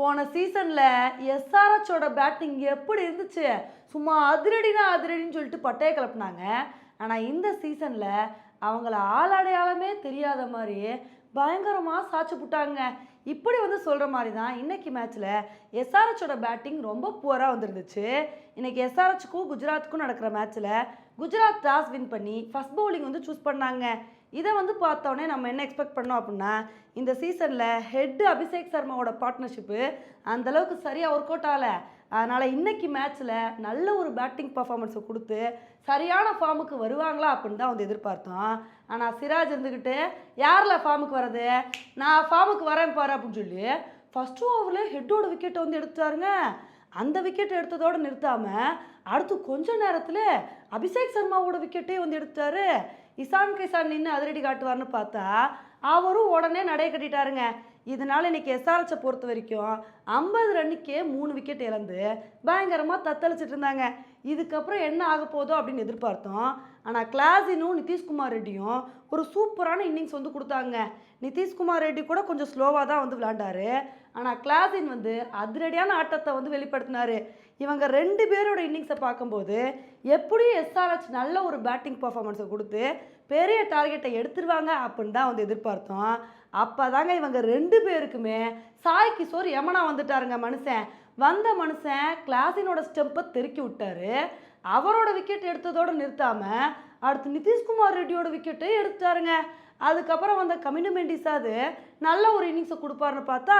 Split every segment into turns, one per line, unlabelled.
போன சீசனில் எஸ்ஆர்ஹெச்சோட பேட்டிங் எப்படி இருந்துச்சு? சும்மா அதிரடினா அதிரடின்னு சொல்லிட்டு பட்டையை கிளப்புனாங்க ஆனால் இந்த சீசனில் அவங்கள ஆளடையாளமே தெரியாத மாதிரி பயங்கரமாக சாச்சு புட்டாங்க. இப்படி வந்து சொல்கிற மாதிரி தான் இன்றைக்கி மேட்ச்சில் எஸ்ஆர்ஹெச்சோட பேட்டிங் ரொம்ப புவராக வந்துருந்துச்சு. இன்றைக்கி எஸ்ஆர்ஹெச்சுக்கும் குஜராத்துக்கும் நடக்கிற மேட்ச்சில் குஜராத் டாஸ் வின் பண்ணி ஃபர்ஸ்ட் பவுலிங் வந்து சூஸ் பண்ணாங்க. இதை வந்து பார்த்தோன்னே நம்ம என்ன எக்ஸ்பெக்ட் பண்ணோம் அப்படின்னா இந்த சீசனில் ஹெட் அபிஷேக் சர்மாவோட பார்ட்னர்ஷிப்பு அந்தளவுக்கு சரியாக ஒர்க் அவுட் ஆகலை. அதனால் இன்னைக்கு மேட்ச்சில் நல்ல ஒரு பேட்டிங் பர்ஃபார்மன்ஸை கொடுத்து சரியான ஃபார்முக்கு வருவாங்களா அப்படின்னு தான் வந்து எதிர்பார்த்தோம். ஆனால் சிராஜ் இருந்துக்கிட்டு யாரில் ஃபார்முக்கு வர்றது? நான் ஃபார்முக்கு வரேன் பாரு அப்படின்னு சொல்லி ஃபஸ்ட்டு ஓவரில் ஹெட்டோட விக்கெட்டை வந்து எடுத்துட்டாருங்க. அந்த விக்கெட் எடுத்ததோடு நிறுத்தாமல் அடுத்து கொஞ்ச நேரத்தில் அபிஷேக் சர்மாவோட விக்கெட்டே வந்து எடுத்தாரு இசான் கிசான் நின்று அதிரடி காட்டுவார்னு பார்த்தா அவரும் உடனே நடை கட்டிட்டாருங்க. இதனால் இன்றைக்கி எஸ்ஆர்எச்சை பொறுத்த வரைக்கும் ஐம்பது ரன்னுக்கே மூணு விக்கெட் இழந்து பயங்கரமாக தத்தளிச்சிட்டு இருந்தாங்க. இதுக்கப்புறம் என்ன ஆக போதோ அப்படின்னு எதிர்பார்த்தோம். ஆனால் கிளாஸினும் நிதிஷ்குமார் ரெட்டியும் ஒரு சூப்பரான இன்னிங்ஸ் வந்து கொடுத்தாங்க. நிதிஷ்குமார் ரெட்டி கூட கொஞ்சம் ஸ்லோவாக தான் வந்து விளாண்டாரு. ஆனால் கிளாஸின் வந்து அதிரடியான ஆட்டத்தை வந்து வெளிப்படுத்தினாரு. இவங்க ரெண்டு பேரோட இன்னிங்ஸை பார்க்கும்போது எப்படியும் எஸ்ஆர்ஹெச் நல்ல ஒரு பேட்டிங் பர்ஃபார்மன்ஸை கொடுத்து பெரிய டார்கெட்டை எடுத்துருவாங்க அப்படின்னு தான் வந்து எதிர்பார்த்தோம். அப்போ தாங்க இவங்க ரெண்டு பேருக்குமே சாய் கிஷோர் யமனா வந்துட்டாருங்க மனுஷன். வந்த மனுஷன் கிளாஸினோட ஸ்டெப்பை தெருக்கி விட்டாரு. அவரோட விக்கெட் எடுத்ததோடு நிறுத்தாமல் அடுத்து நிதிஷ்குமார் ரெட்டியோட விக்கெட்டை எடுத்துட்டாருங்க. அதுக்கப்புறம் வந்த கமினு மெண்டிஸாவது நல்ல ஒரு இன்னிங்ஸை கொடுப்பாருன்னு பார்த்தா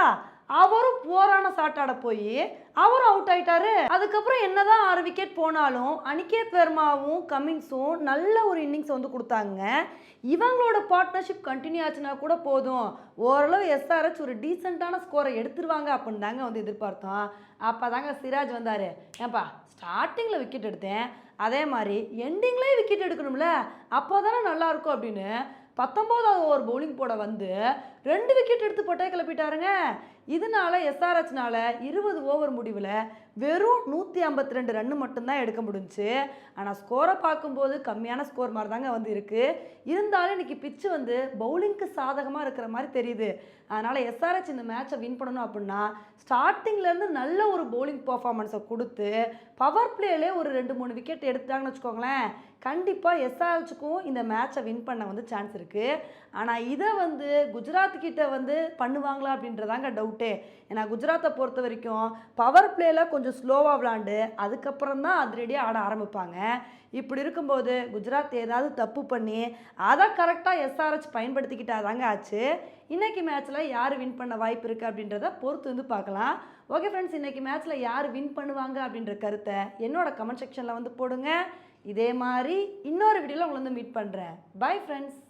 அவரும் போரான சாட்டாட போய் அவரும் அவுட் ஆயிட்டாரு. அதுக்கப்புறம் என்னதான் ஆறு விக்கெட் போனாலும் அனிகேத் வர்மாவும் கமின்ஸும் நல்ல ஒரு இன்னிங்ஸ் வந்து கொடுத்தாங்க. இவங்களோட பார்ட்னர்ஷிப் கண்டினியூ ஆச்சுன்னா கூட போதும். ஓரளவு எஸ்ஆர்ஹெச் ஒரு டீசெண்டான ஸ்கோரை எடுத்துருவாங்க அப்படின்னு தாங்க வந்து எதிர்பார்த்தோம். அப்போ தாங்க சிராஜ் வந்தார். ஏன்பா ஸ்டார்டிங்கில் விக்கெட் எடுத்தேன். அதே மாதிரி எண்டிங்லேயே விக்கெட் எடுக்கணும்ல? அப்போ தானே நல்லாயிருக்கும் அப்படின்னு பத்தொம்போதாவது ஓவர் பவுலிங் போட வந்து ரெண்டு விக்கெட் எடுத்து பொட்டையை கிளப்பிட்டாருங்க. இதனால எஸ்ஆர்ஹெச்னால இருபது ஓவர் முடிவில் வெறும் நூற்றி ஐம்பத்தி ரெண்டு ரன்னு மட்டும்தான் எடுக்க முடிஞ்சுச்சு. ஆனால் ஸ்கோரை பார்க்கும்போது கம்மியான ஸ்கோர் மாதிரி தாங்க வந்து இருக்குது இருந்தாலும் இன்றைக்கி பிச்சு வந்து பவுலிங்க்கு சாதகமாக இருக்கிற மாதிரி தெரியுது. அதனால் எஸ்ஆர்ஹெச் இந்த மேட்சை வின் பண்ணணும் அப்படின்னா ஸ்டார்டிங்லேருந்து நல்ல ஒரு பவுலிங் பர்ஃபார்மன்ஸை கொடுத்து பவர் பிளேலே ஒரு ரெண்டு மூணு விக்கெட் எடுத்தாங்கன்னு வச்சுக்கோங்களேன். கண்டிப்பாக எஸ்ஆர்ஹெச்சுக்கும் இந்த மேட்சை வின் பண்ண வந்து சான்ஸ் இருக்குது ஆனால் இதை வந்து குஜராத் கிட்ட வந்து பண்ணுவாங்களா அப்படின்றதாங்க டவுட்டே ஏன்னா குஜராத்தை பொறுத்த வரைக்கும் பவர் பிளேயில் கொஞ்சம் ஸ்லோவாக விளாண்டு அதுக்கப்புறம் தான் அதிரடியாக ஆட ஆரம்பிப்பாங்க. இப்படி இருக்கும்போது குஜராத் ஏதாவது தப்பு பண்ணி அதை கரெக்டாக எஸ்ஆர்ஹெச் பயன்படுத்திக்கிட்டாதாங்க ஆச்சு. இன்றைக்கி மேட்ச்சில் யார் வின் பண்ண வாய்ப்பு இருக்குது அப்படின்றத பொறுத்து வந்து பார்க்கலாம். ஓகே ஃப்ரெண்ட்ஸ் இன்றைக்கி மேட்ச்சில் யார் வின் பண்ணுவாங்க அப்படின்ற கருத்தை என்னோட கமெண்ட் செக்ஷனில் வந்து போடுங்க. இதே மாதிரி இன்னொரு வீடியோவில் உங்களை வந்து மீட் பண்ணுறேன் பை ஃப்ரெண்ட்ஸ்